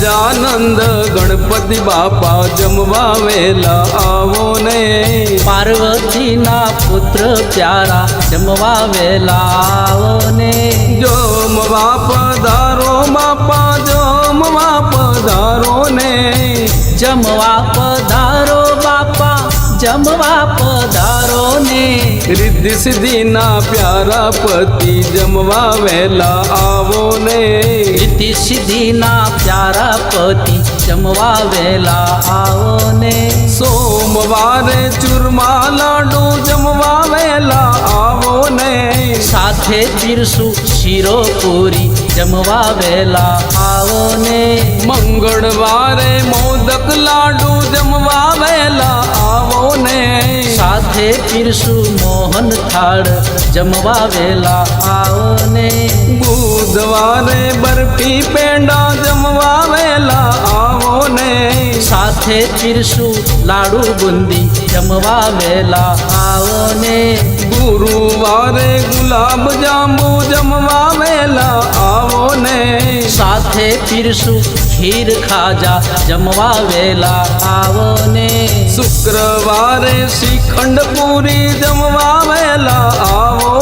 ગજાનંદ ગણપતિ બાપા જમવા વેલા આવો ને. પાર્વતીના પુત્ર પ્યારા જમવા વેલા આવો ને. જમવા પધારો બાપા જમવા પધારો ને. જમવા પધારો બાપા જમવા પધારો રિદ્ધિ સિદ્ધિના પ્યારા પતિ જમવા વહેલા આવો ને. રિદ્ધિ સિદ્ધિના પ્યારા પતિ જમવા વહેલા આવો ને. સોમવારે ચૂરમા લાડુ જમવા વહેલા આવો ને. સાથે પીરસું શીરો પૂરી જમવા વહેલા આવો ને. મંગળવારે મોદક લાડુ જમવા વહેલા આવો ને. સાથે પીરસું મોહન થાળ જમવા વેલા આવો ને બુધવારે બરફી પેંડા જમવા વેલા આવો ને સાથે પીરસું લાડુ બુંદી જમવા વેલા આવો ને ગુરુવારે ગુલાબ જાંબુ જમવા વેલા આવો ને સાથે પીરસું ખીર ખાજા જમવા વેલા આવને. શુક્રવારે શ્રીખંડ પૂરી જમવા વેલા આવો